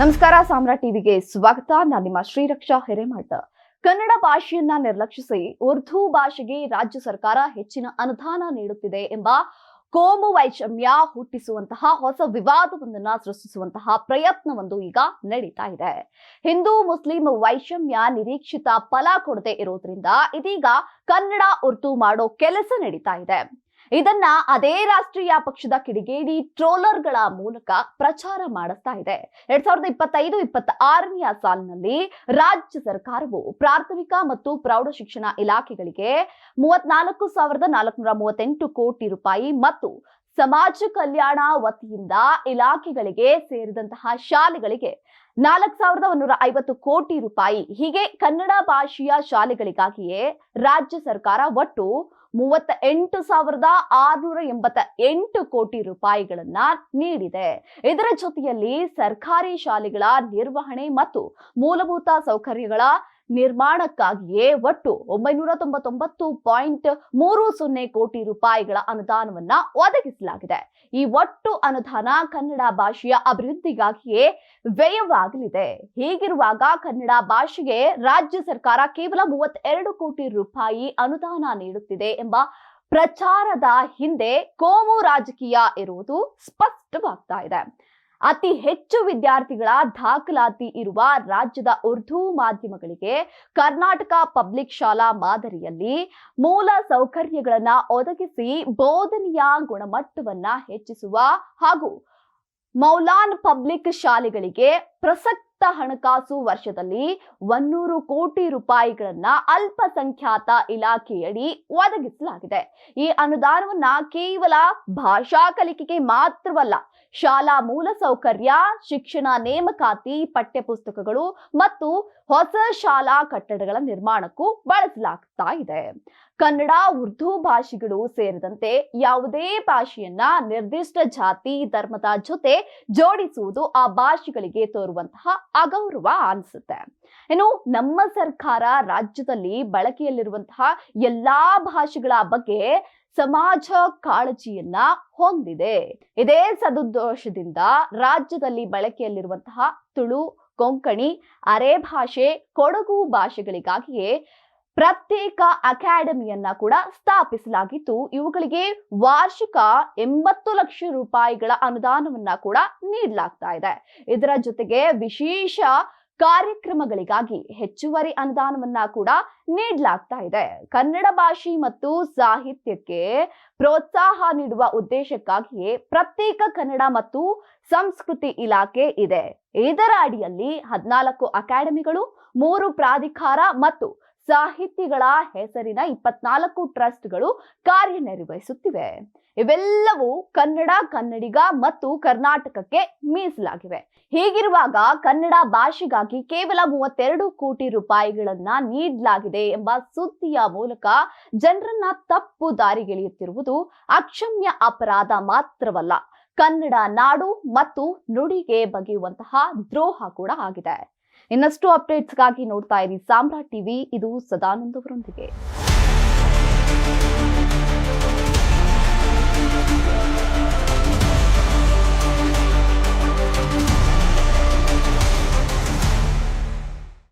ನಮಸ್ಕಾರ ಸಾಮ್ರಾಟ್ ಟಿವಿಗೆ ಸ್ವಾಗತ. ನಾನು ನಿಮ್ಮ ಶ್ರೀರಕ್ಷಾ ಹಿರೇಮಠ. ಕನ್ನಡ ಭಾಷೆಯನ್ನ ನಿರ್ಲಕ್ಷಿಸಿ ಉರ್ದು ಭಾಷೆಗೆ ರಾಜ್ಯ ಸರ್ಕಾರ ಹೆಚ್ಚಿನ ಅನುದಾನ ನೀಡುತ್ತಿದೆ ಎಂಬ ಕೋಮು ವೈಷಮ್ಯ ಹುಟ್ಟಿಸುವಂತಹ ಹೊಸ ವಿವಾದವೊಂದನ್ನ ಸೃಷ್ಟಿಸುವಂತಹ ಪ್ರಯತ್ನವೊಂದು ಈಗ ನಡೀತಾ ಇದೆ. ಹಿಂದೂ, ಮುಸ್ಲಿಂ ವೈಷಮ್ಯ ನಿರೀಕ್ಷಿತ ಫಲ ಕೊಡದೆ ಇರೋದ್ರಿಂದ ಇದೀಗ ಕನ್ನಡ ಉರ್ದು ಮಾಡೋ ಕೆಲಸ ನಡೀತಾ ಇದೆ. ಇದನ್ನ ಅದೇ ರಾಷ್ಟ್ರೀಯ ಪಕ್ಷದ ಕಿಡಿಗೇಡಿ ಟ್ರೋಲರ್ಗಳ ಮೂಲಕ ಪ್ರಚಾರ ಮಾಡಿಸ್ತಾ ಇದೆ. ಎರಡ್ ಸಾವಿರದ ಇಪ್ಪತ್ತೈದು ಇಪ್ಪತ್ತ ಆರನೆಯ ಸಾಲಿನಲ್ಲಿ ರಾಜ್ಯ ಸರ್ಕಾರವು ಪ್ರಾಥಮಿಕ ಮತ್ತು ಪ್ರೌಢ ಶಿಕ್ಷಣ ಇಲಾಖೆಗಳಿಗೆ ಮೂವತ್ನಾಲ್ಕು ಸಾವಿರದ ನಾಲ್ಕುನೂರ ಮೂವತ್ತೆಂಟು ಕೋಟಿ ರೂಪಾಯಿ ಮತ್ತು ಸಮಾಜ ಕಲ್ಯಾಣ ವತಿಯಿಂದ ಇಲಾಖೆಗಳಿಗೆ ಸೇರಿದಂತಹ ಶಾಲೆಗಳಿಗೆ ನಾಲ್ಕು ಸಾವಿರದ ಒಂದೂರ ಐವತ್ತು ಕೋಟಿ ರೂಪಾಯಿ. ಹೀಗೆ ಕನ್ನಡ ಭಾಷೆಯ ಶಾಲೆಗಳಿಗಾಗಿಯೇ ರಾಜ್ಯ ಸರ್ಕಾರ ಒಟ್ಟು ಮೂವತ್ತ ಎಂಟು ಸಾವಿರದ ಆರುನೂರ ಎಂಬತ್ತ ಎಂಟು ಕೋಟಿ ರೂಪಾಯಿಗಳನ್ನ ನೀಡಿದೆ. ಇದರ ಜೊತೆಯಲ್ಲಿ ಸರ್ಕಾರಿ ಶಾಲೆಗಳ ನಿರ್ವಹಣೆ ಮತ್ತು ಮೂಲಭೂತ ಸೌಕರ್ಯಗಳ ನಿರ್ಮಾಣಕ್ಕಾಗಿಯೇ ಒಟ್ಟು ಒಂಬೈನೂರ ತೊಂಬತ್ತೊಂಬತ್ತು ಪಾಯಿಂಟ್ ಮೂರು ಸೊನ್ನೆ ಕೋಟಿ ರೂಪಾಯಿಗಳ ಅನುದಾನವನ್ನ ಒದಗಿಸಲಾಗಿದೆ. ಈ ಒಟ್ಟು ಅನುದಾನ ಕನ್ನಡ ಭಾಷೆಯ ಅಭಿವೃದ್ಧಿಗಾಗಿಯೇ ವ್ಯಯವಾಗಲಿದೆ. ಹೀಗಿರುವಾಗ ಕನ್ನಡ ಭಾಷೆಗೆ ರಾಜ್ಯ ಸರ್ಕಾರ ಕೇವಲ ಮೂವತ್ತೆರಡು ಕೋಟಿ ರೂಪಾಯಿ ಅನುದಾನ ನೀಡುತ್ತಿದೆ ಎಂಬ ಪ್ರಚಾರದ ಹಿಂದೆ ಕೋಮು ರಾಜಕೀಯ ಇರುವುದು ಸ್ಪಷ್ಟವಾಗ್ತಾ ಇದೆ. ಅತಿ ಹೆಚ್ಚು ವಿದ್ಯಾರ್ಥಿಗಳ ದಾಖಲಾತಿ ಇರುವ ರಾಜ್ಯದ ಉರ್ದು ಮಾಧ್ಯಮಗಳಿಗೆ ಕರ್ನಾಟಕ ಪಬ್ಲಿಕ್ ಶಾಲಾ ಮಾದರಿಯಲ್ಲಿ ಮೂಲ ಸೌಕರ್ಯಗಳನ್ನ ಒದಗಿಸಿ ಬೋಧನೆಯ ಗುಣಮಟ್ಟವನ್ನ ಹೆಚ್ಚಿಸುವ ಹಾಗೂ ಮೌಲಾನ್ ಪಬ್ಲಿಕ್ ಶಾಲೆಗಳಿಗೆ ಪ್ರಸಕ್ತ ಹಣಕಾಸು ವರ್ಷದಲ್ಲಿ ಒನ್ನೂರು ಕೋಟಿ ರೂಪಾಯಿಗಳನ್ನ ಅಲ್ಪಸಂಖ್ಯಾತ ಇಲಾಖೆಯಡಿ ಒದಗಿಸಲಾಗಿದೆ. ಈ ಅನುದಾನವನ್ನ ಕೇವಲ ಭಾಷಾ ಕಲಿಕೆಗೆ ಮಾತ್ರವಲ್ಲ ಶಾಲಾ ಮೂಲಸೌಕರ್ಯ, ಶಿಕ್ಷಣ ನೇಮಕಾತಿ, ಪಠ್ಯಪುಸ್ತಕಗಳು ಮತ್ತು ಹೊಸ ಶಾಲಾ ಕಟ್ಟಡಗಳ ನಿರ್ಮಾಣಕ್ಕೂ ಬಳಸಲಾಗ್ತಾ ಇದೆ. ಕನ್ನಡ, ಉರ್ದು ಭಾಷೆಗಳು ಸೇರಿದಂತೆ ಯಾವುದೇ ಭಾಷೆಯನ್ನ ನಿರ್ದಿಷ್ಟ ಜಾತಿ, ಧರ್ಮದ ಜೊತೆ ಜೋಡಿಸುವುದು ಆ ಭಾಷೆಗಳಿಗೆ ತೋರುವಂತಹ ಅಗೌರವ ಅನಿಸುತ್ತೆ. ಇನ್ನು ನಮ್ಮ ಸರ್ಕಾರ ರಾಜ್ಯದಲ್ಲಿ ಬಳಕೆಯಲ್ಲಿರುವಂತಹ ಎಲ್ಲಾ ಭಾಷೆಗಳ ಬಗ್ಗೆ ಸಮಾಜ ಕಾಳಜಿಯನ್ನ ಹೊಂದಿದೆ. ಇದೇ ಸದುದ್ದೇಶದಿಂದ ರಾಜ್ಯದಲ್ಲಿ ಬಳಕೆಯಲ್ಲಿರುವಂತಹ ತುಳು, ಕೊಂಕಣಿ, ಅರೆ ಭಾಷೆ, ಕೊಡಗು ಭಾಷೆಗಳಿಗಾಗಿಯೇ ಪ್ರತ್ಯೇಕ ಅಕಾಡೆಮಿಯನ್ನ ಕೂಡ ಸ್ಥಾಪಿಸಲಾಗಿತ್ತು. ಇವುಗಳಿಗೆ ವಾರ್ಷಿಕ ಎಂಬತ್ತು ಲಕ್ಷ ರೂಪಾಯಿಗಳ ಅನುದಾನವನ್ನ ಕೂಡ ನೀಡಲಾಗ್ತಾ ಇದೆ. ಇದರ ಜೊತೆಗೆ ವಿಶೇಷ ಕಾರ್ಯಕ್ರಮಗಳಿಗಾಗಿ ಹೆಚ್ಚುವರಿ ಅನುದಾನವನ್ನ ಕೂಡ ನೀಡಲಾಗ್ತಾ ಇದೆ. ಕನ್ನಡ ಭಾಷೆ ಮತ್ತು ಸಾಹಿತ್ಯಕ್ಕೆ ಪ್ರೋತ್ಸಾಹ ನೀಡುವ ಉದ್ದೇಶಕ್ಕಾಗಿಯೇ ಪ್ರತ್ಯೇಕ ಕನ್ನಡ ಮತ್ತು ಸಂಸ್ಕೃತಿ ಇಲಾಖೆ ಇದೆ. ಇದರ ಅಡಿಯಲ್ಲಿ ಹದಿನಾಲ್ಕು ಅಕಾಡೆಮಿಗಳು, ಮೂರು ಪ್ರಾಧಿಕಾರ ಮತ್ತು ಸಾಹಿತಿಗಳ ಹೆಸರಿನ ಇಪ್ಪತ್ನಾಲ್ಕು ಟ್ರಸ್ಟ್ಗಳು ಕಾರ್ಯನಿರ್ವಹಿಸುತ್ತಿವೆ. ಇವೆಲ್ಲವೂ ಕನ್ನಡ ಕನ್ನಡಿಗ ಮತ್ತು ಕರ್ನಾಟಕಕ್ಕೆ ಮೀಸಲಾಗಿವೆ. ಹೀಗಿರುವಾಗ ಕನ್ನಡ ಭಾಷೆಗಾಗಿ ಕೇವಲ ಮೂವತ್ತೆರಡು ಕೋಟಿ ರೂಪಾಯಿಗಳನ್ನ ನೀಡಲಾಗಿದೆ ಎಂಬ ಸುದ್ದಿಯ ಮೂಲಕ ಜನರನ್ನ ತಪ್ಪು ದಾರಿಗೆಳೆಯುತ್ತಿರುವುದು ಅಕ್ಷಮ್ಯ ಅಪರಾಧ ಮಾತ್ರವಲ್ಲ, ಕನ್ನಡ ನಾಡು ಮತ್ತು ನುಡಿಗೆ ಬಗೆಯುವಂತಹ ದ್ರೋಹ ಕೂಡ ಆಗಿದೆ. ಇನ್ನಷ್ಟು ಅಪ್ಡೇಟ್ಸ್ಗಾಗಿ ನೋಡ್ತಾ ಇರಿ ಸಾಮ್ರಾಟ್ ಟಿವಿ ಇದು ಸದಾನಂದವರೊಂದಿಗೆ.